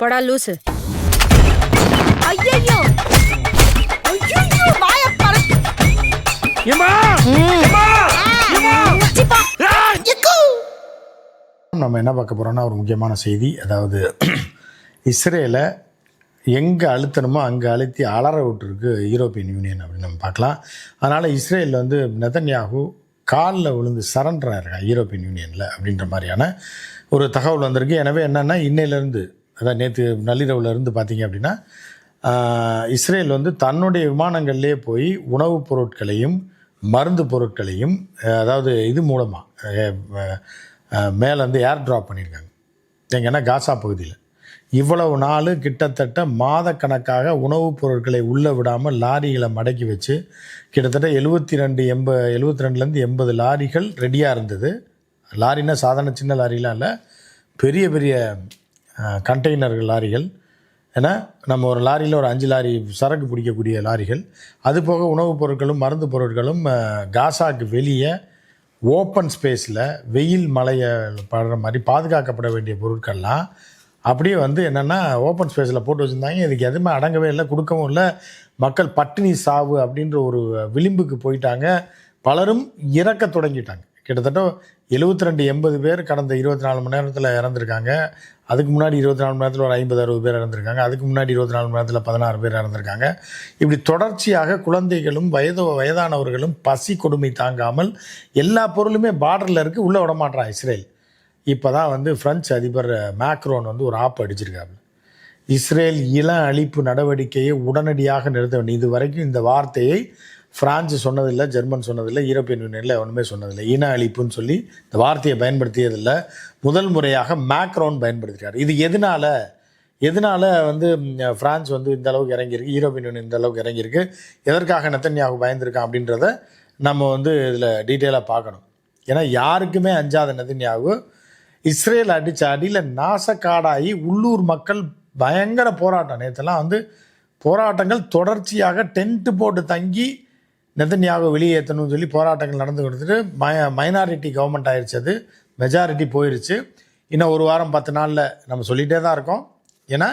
போடா லூசு. ஐயோ ஐயோ வாய பறக்கு. ஏம்மா! நம்ம என்ன பார்க்க போகிறோம்னா ஒரு முக்கியமான செய்தி. அதாவது இஸ்ரேலை எங்கே அழுத்தணுமோ அங்கே அழுத்தி அலற விட்டுருக்கு யூரோப்பியன் யூனியன் அப்படின்னு நம்ம பார்க்கலாம். அதனால் இஸ்ரேலில் வந்து நெதன்யாகு காலில் விழுந்து சரண்டர் ஆயிருக்கான் யூரோப்பியன் யூனியனில் அப்படின்ற மாதிரியான ஒரு தகவல் வந்திருக்கு. எனவே என்னென்னா இன்னையிலேருந்து அதான் நேற்று நள்ளிரவுல இருந்து பார்த்தீங்க அப்படின்னா இஸ்ரேல் வந்து தன்னுடைய விமானங்கள்லேயே போய் உணவுப் பொருட்களையும் மருந்து பொருட்களையும் அதாவது இது மூலமாக மேலே வந்து ஏர் ட்ராப் பண்ணியிருக்காங்க. எங்கன்னா காசா பகுதியில். இவ்வளவு நாள் கிட்டத்தட்ட மாதக்கணக்காக உணவுப் பொருட்களை உள்ளே விடாமல் லாரிகளை மடக்கி வச்சு கிட்டத்தட்ட எழுபத்தி ரெண்டு எண்ப எழுபத்தி ரெண்டுலேருந்து எண்பது லாரிகள் ரெடியாக இருந்தது. லாரின்னா சாதாரண சின்ன லாரிலாம் இல்லை. பெரிய பெரிய கண்டெய்னர்கள் லாரிகள். ஏன்னா நம்ம ஒரு லாரியில் ஒரு அஞ்சு லாரி சரக்கு பிடிக்கக்கூடிய லாரிகள். அது போக உணவுப் பொருட்களும் மருந்து பொருட்களும் காசாக்கு வெளியே ஓப்பன் ஸ்பேஸில் வெயில் மழையை படுற மாதிரி பாதுகாக்கப்பட வேண்டிய பொருட்கள்லாம் அப்படியே வந்து என்னென்னா ஓப்பன் ஸ்பேஸில் போட்டு வச்சுருந்தாங்க. இதுக்கு எதுவுமே அடங்கவே இல்லை கொடுக்கவும் இல்லை. மக்கள் பட்டினி சாவு அப்படின்ற ஒரு விளிம்புக்கு போயிட்டாங்க. பலரும் இறக்க தொடங்கிட்டாங்க. கிட்டத்தட்ட எழுபத்தி ரெண்டு எண்பது பேர் கடந்த இருபத்தி நாலு மணி நேரத்தில் இறந்துருக்காங்க. அதுக்கு முன்னாடி இருபத்தி நாலு மணி நேரத்தில் ஒரு ஐம்பது அறுபது பேர் இறந்துருக்காங்க. அதுக்கு முன்னாடி இருபத்தி நாலு மணி நேரத்தில் பதினாறு பேர் இறந்துருக்காங்க. இப்படி தொடர்ச்சியாக குழந்தைகளும் வயது வயதானவர்களும் பசி கொடுமை தாங்காமல் எல்லா பொருளுமே பார்டரில் இருக்குது உள்ளே விடமாட்டான் இஸ்ரேல். இப்போ தான் வந்து பிரெஞ்சு அதிபர் மேக்ரோன் வந்து ஒரு ஆப் அடிச்சிருக்காங்க இஸ்ரேல் இள அழிப்பு நடவடிக்கையை உடனடியாக நிறுத்த வேண்டும். இது வரைக்கும் இந்த வார்த்தையை பிரான்ஸ் சொன்னதில்லை ஜெர்மன் சொன்னதில்லை யூரோப்பியன் யூனியனில் ஒன்றுமே சொன்னதில்லை. இன அழிப்புன்னு சொல்லி இந்த வார்த்தையை பயன்படுத்தியதில்லை. முதல் முறையாக மேக்ரோன் பயன்படுத்துகிறார் இது எதனால்? எதனால் வந்து பிரான்ஸ் வந்து இந்த அளவுக்கு இறங்கியிருக்கு யூரோப்பியன் யூனியன் இந்த அளவுக்கு இறங்கியிருக்கு எதற்காக நெத்தன்யாகு பயந்துருக்கான் அப்படின்றத நம்ம வந்து இதில் டீட்டெயிலாக பார்க்கணும். ஏன்னா யாருக்குமே அஞ்சாத நெத்தன்யாகு. இஸ்ரேல் அடித்த அடியில் நாசக்காடாகி உள்ளூர் மக்கள் பயங்கர போராட்டம். நேற்றுலாம் வந்து போராட்டங்கள் தொடர்ச்சியாக டென்ட்டு போட்டு தங்கி நெத்தன்யாவை வெளியேற்றணும்னு சொல்லி போராட்டங்கள் நடந்து கொடுத்துட்டு மய மைனாரிட்டி கவர்மெண்ட் ஆயிடுச்சு அது. மெஜாரிட்டி போயிடுச்சு இன்னும் ஒரு வாரம் பத்து நாளில் நம்ம சொல்லிகிட்டே தான் இருக்கோம். ஏன்னா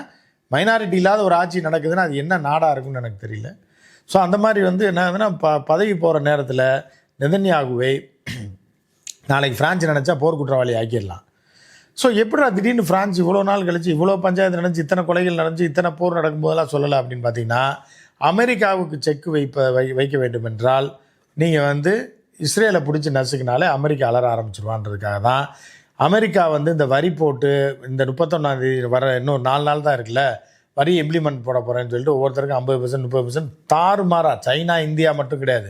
மைனாரிட்டி இல்லாத ஒரு ஆட்சி நடக்குதுன்னா அது என்ன நாடாக இருக்கும்னு எனக்கு தெரியல. ஸோ அந்த மாதிரி வந்து என்ன ஆகுதுன்னா ப பதவி போகிற நேரத்தில் நெதன்யாகுவை நாளைக்கு ஃப்ரான்ஸ் நினச்சா போர்க்குற்றவாளி ஆக்கிடலாம். ஸோ எப்படி திடீர்னு ஃப்ரான்ஸ் இவ்வளோ நாள் கழிச்சு இவ்வளோ பஞ்சாயத்து நடந்துச்சு இத்தனை கொலைகள் நடந்துச்சு இத்தனை போர் நடக்கும்போதெல்லாம் சொல்லலை அப்படின்னு பார்த்தீங்கன்னா அமெரிக்காவுக்கு செக் வைப்ப வை வைக்க வேண்டும் என்றால் நீங்கள் வந்து இஸ்ரேலை பிடிச்சி நசுக்கினாலே அமெரிக்கா அலர ஆரம்பிச்சிருவான்றதுக்காக தான். அமெரிக்கா வந்து இந்த வரி போட்டு இந்த முப்பத்தொன்னாந்தேதி வர இன்னும் நாலு நாள் தான் இருக்குல்ல வரி இம்ப்ளிமெண்ட் போட போகிறேன்னு சொல்லிட்டு ஒவ்வொருத்தருக்கும் ஐம்பது பர்சன்ட் முப்பது பர்சன்ட் தாறுமாறா. சைனா இந்தியா மட்டும் கிடையாது.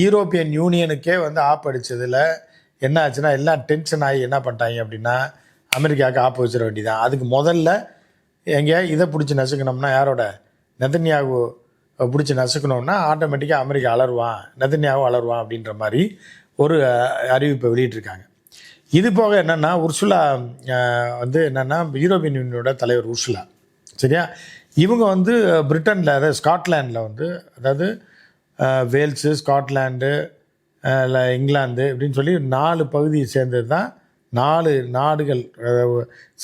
யூரோப்பியன் யூனியனுக்கே வந்து ஆப் அடித்ததில் என்ன ஆச்சுன்னா எல்லாம் டென்ஷன் ஆகி என்ன பண்ணிட்டாங்க அப்படின்னா அமெரிக்காவுக்கு ஆப்பு வச்சிட வேண்டியதான் அதுக்கு முதல்ல எங்கே இதை பிடிச்சி நசுக்கணும்னா யாரோட? நெதன்யாகு பிடிச்சி நசுக்கணும்னா ஆட்டோமேட்டிக்காக அமெரிக்கா அலருவான் நெதன்யாவும் அலருவான் அப்படின்ற மாதிரி ஒரு அறிவிப்பை வெளியிட்டிருக்காங்க. இது போக என்னென்னா உர்சுலா வந்து என்னென்னா யூரோப்பியன் யூனியனோட தலைவர் உர்சுலா சரியா? இவங்க வந்து பிரிட்டனில் அதாவது ஸ்காட்லாண்டில் வந்து அதாவது வேல்ஸு ஸ்காட்லாண்டு இல்லை இங்கிலாந்து அப்படின்னு சொல்லி நாலு பகுதியை சேர்ந்தது தான் நாலு நாடுகள்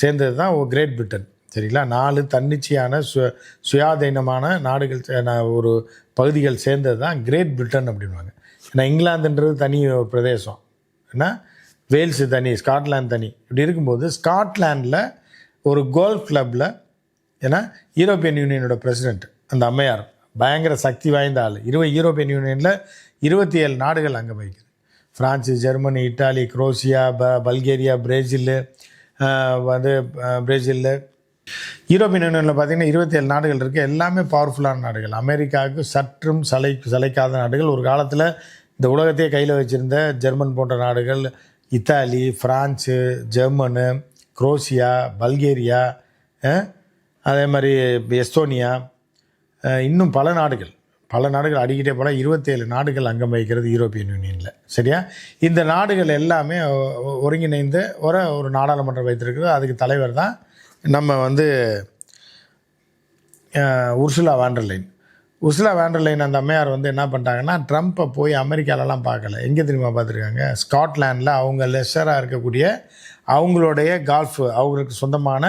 சேர்ந்தது தான் கிரேட் பிரிட்டன். சரிங்களா? நாலு தன்னிச்சையான சு சுயாதீனமான நாடுகள் சே- ஒரு பகுதிகள் சேர்ந்தது தான் கிரேட் பிரிட்டன் அப்படின்வாங்க ஏன்னா இங்கிலாந்துன்றது தனி ஒரு பிரதேசம். ஏன்னா வேல்ஸு தனி ஸ்காட்லாந்து தனி. இப்படி இருக்கும்போது ஸ்காட்லாண்டில் ஒரு கோல்ஃப் கிளப்பில் ஏன்னா யூரோப்பியன் யூனியனோட பிரசிடெண்ட் அந்த அம்மையார். பயங்கர சக்தி வாய்ந்த ஆள். இருபது யூரோப்பியன் யூனியனில் இருபத்தி ஏழு நாடுகள் அங்கே வைக்குது ஃப்ரான்ஸு ஜெர்மனி இட்டாலி குரோசியா ப பல்கேரியா பிரேசிலு வந்து அஹ், யூரோப்பியன் யூனியனில் பார்த்தீங்கன்னா இருபத்தி ஏழு நாடுகள் இருக்குது எல்லாமே பவர்ஃபுல்லான நாடுகள். அமெரிக்காவுக்கு சற்றும் சலை சலைக்காத நாடுகள். ஒரு காலத்தில் இந்த உலகத்தையே கையில் வச்சுருந்த ஜெர்மன் போன்ற நாடுகள் Italy France Germany Croatia Bulgaria அதே மாதிரி எஸ்தோனியா இன்னும் பல நாடுகள். பல நாடுகள் அடிக்கிட்டே போல இருபத்தேழு நாடுகள் அங்கம் வகிக்கிறது யூரோப்பியன் யூனியனில். சரியா? இந்த நாடுகள் எல்லாமே ஒருங்கிணைந்து ஒரு ஒரு நாடாளுமன்றம் வைத்திருக்கிறது. அதுக்கு தலைவர் தான் நம்ம வந்து உர்சுலா வாண்டர்லைன். உர்சுலா வாண்டர்லைன் அந்த அம்மையார் வந்து என்ன பண்ணிட்டாங்கன்னா ட்ரம்ப்பை போய் அமெரிக்காலலாம் பார்க்கல. எங்கே தெரியுமா பார்த்துருக்காங்க? ஸ்காட்லாண்டில் அவங்க லெஷராக இருக்கக்கூடிய அவங்களுடைய கால்ஃப் அவங்களுக்கு சொந்தமான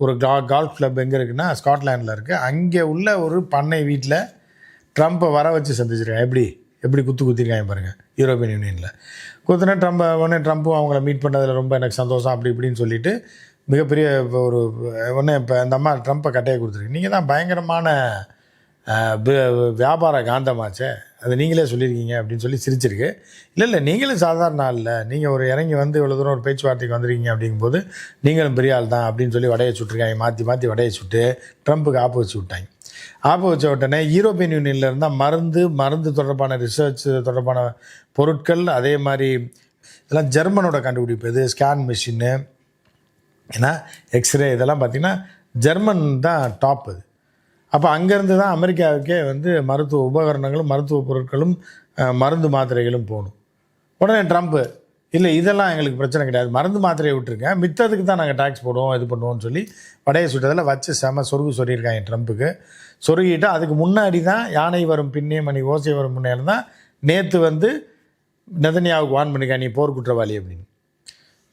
ஒரு கா கால்ஃப் கிளப் எங்கே இருக்குன்னா ஸ்காட்லாண்டில் இருக்குது. அங்கே உள்ள ஒரு பண்ணை வீட்டில் ட்ரம்ப்பை வர வச்சு சந்திச்சிருக்காங்க. எப்படி? எப்படி குத்து குத்திருக்காங்க பாருங்கள் யூரோப்பியன் யூனியனில். குத்துனா ட்ரம்ப் உடனே ட்ரம்ப்பும் அவங்கள மீட் பண்ணதில் ரொம்ப எனக்கு சந்தோஷம் அப்படி இப்படின்னு சொல்லிட்டு மிகப்பெரிய ஒரு ஒன்று இப்போ இந்த அம்மா ட்ரம்ப்பை கட்டையை கொடுத்துருக்கு. நீங்கள் தான் பயங்கரமான வியாபார காந்தமாச்சே. அது நீங்களே சொல்லியிருக்கீங்க அப்படின்னு சொல்லி சிரிச்சிருக்கு. இல்லை இல்லை நீங்களும் சாதாரண ஆள் இல்லை. நீங்கள் ஒரு இறங்கி வந்து இவ்வளோ தூரம் ஒரு பேச்சுவார்த்தைக்கு வந்திருக்கீங்க அப்படிங்கும்போது நீங்களும் பெரிய ஆள் தான் அப்படின்னு சொல்லி வடையை சுட்டிருக்காங்க. மாற்றி மாற்றி வடையை சுட்டு ட்ரம்ப்புக்கு ஆப்பு வச்சு விட்டாங்க. ஆப்பு வச்ச உடனே யூரோப்பியன் யூனியனில் இருந்தால் மருந்து மருந்து தொடர்பான ரிசர்ச் தொடர்பான பொருட்கள் அதே மாதிரி இதெல்லாம் ஜெர்மனோட கண்டுபிடிப்பு. இது ஸ்கேன் மிஷின்னு ஏன்னா எக்ஸ்ரே இதெல்லாம் பார்த்திங்கன்னா ஜெர்மன் தான் டாப் அது. அப்போ அங்கேருந்து தான் அமெரிக்காவுக்கே வந்து மருத்துவ உபகரணங்களும் மருத்துவ பொருட்களும் மருந்து மாத்திரைகளும் போகணும். உடனே ட்ரம்ப்பு இல்லை இதெல்லாம் எங்களுக்கு பிரச்சனை கிடையாது. மருந்து மாத்திரையை விட்டுருங்க. மித்ததுக்கு தான் நாங்கள் டேக்ஸ் போடுவோம் இது பண்ணுவோம்னு சொல்லி வடையை சுட்டதில் வச்சு செம சொருகு சொல்லியிருக்காங்க ட்ரம்ப்புக்கு சொருகிட்டு அதுக்கு முன்னாடி தான் யானை வரும் பின்னே மணி ஓசை வரும் முன்னே தான் நேற்று வந்து நெதன்யாவுக்கு வான் பண்ணிக்கா நீ போர் குற்றவாளி அப்படின்னு.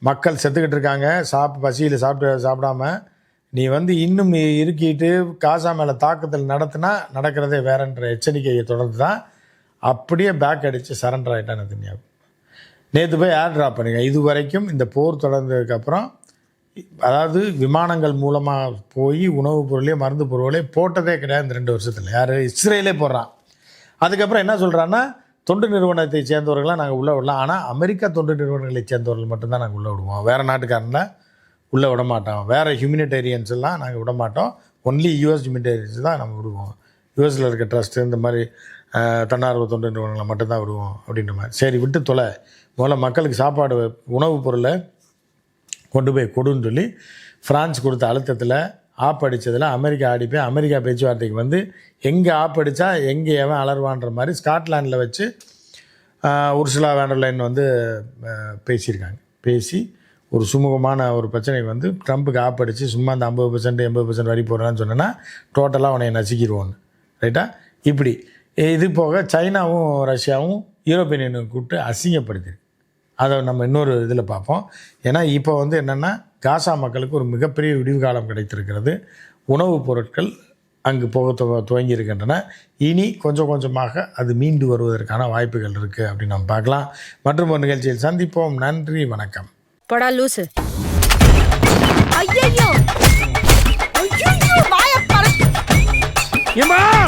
மக்கள் செத்துக்கிட்டு இருக்காங்க. சாப் பசியில் சாப்பிட்டு சாப்பிடாம நீ வந்து இன்னும் இருக்கிட்டு காசா மேலே தாக்குதல் நடத்தினா நடக்கிறதே வேறன்ற எச்சரிக்கையை தொடர்ந்து தான் அப்படியே பேக் அடித்து சரண்டர் ஆகிட்டான் நெதன்யாவு நேற்று போய் ஏர் ட்ராப் பண்ணுங்க. இது வரைக்கும் இந்த போர் தொடர்ந்ததுக்கப்புறம் அதாவது விமானங்கள் மூலமாக போய் உணவுப் பொருளையும் மருந்து பொருளையும் போட்டதே கிடையாது இந்த ரெண்டு வருஷத்தில். யார்? இஸ்ரேலே போடுறான். அதுக்கப்புறம் என்ன சொல்கிறான்னா தொண்டு நிறுவனத்தை சேர்ந்தவர்களாக நாங்கள் உள்ளே விடலாம். ஆனால் அமெரிக்கா தொண்டு நிறுவனங்களை சேர்ந்தவர்கள் மட்டும்தான் நாங்கள் உள்ளே விடுவோம். வேறு நாட்டுக்காரனில் உள்ளே விட மாட்டோம். வேறு ஹியூமினிட்டேரியன்ஸ் எல்லாம் நாங்கள் விட மாட்டோம். ஒன்லி யூஎஸ் ஹியூமனிடேரியன்ஸ் தான் நம்ம விடுவோம். யூஎஸில் இருக்க ட்ரஸ்ட்டு இந்த மாதிரி தன்னார்வ தொண்டு நிறுவனங்களை மட்டும்தான் விடுவோம் அப்படின்ற மாதிரி. சரி விட்டு தொலை. முதல்ல மக்களுக்கு சாப்பாடு உணவுப் பொருளை கொண்டு போய் கொடுன்னு சொல்லி ஃப்ரான்ஸ் கொடுத்த அழுத்தத்தில் ஆப் அடித்ததில் அமெரிக்கா ஆடி போய் அமெரிக்கா பேச்சுவார்த்தைக்கு வந்து எங்கே ஆப் அடித்தா எங்கே எவன் அலர்வான்ற மாதிரி ஸ்காட்லாண்டில் வச்சு ஆஹ், உர்சுலா வேண்டர்லைன் வந்து பேசியிருக்காங்க. பேசி ஒரு சுமூகமான ஒரு பிரச்சனைக்கு வந்து ட்ரம்ப்புக்கு ஆப் அடித்து சும்மா அந்த ஐம்பது பர்சன்ட் எண்பது பர்சன்ட் வரி போடுறான்னு சொன்னேன்னா டோட்டலாக உன்னை நசுக்கிடுவோன்னு ரைட்டா இப்படி. இது போக சைனாவும் ரஷ்யாவும் யூரோப்பியன் யூனியன் கூப்பிட்டு அசிங்கப்படுத்திருக்கு. அதை நம்ம இன்னொரு இதில் பார்ப்போம். ஏன்னா இப்போ வந்து என்னென்னா காசா மக்களுக்கு ஒரு மிகப்பெரிய விடிவு காலம் கிடைத்திருக்கிறது. உணவுப் பொருட்கள் அங்கு போக துவங்கி இருக்கின்றன இனி கொஞ்சம் கொஞ்சமாக அது மீண்டு வருவதற்கான வாய்ப்புகள் இருக்குது அப்படின்னு நம்ம பார்க்கலாம். மற்றும் ஒரு நிகழ்ச்சியில் சந்திப்போம். நன்றி வணக்கம். படா லூசு. ஐயோ ஐயோ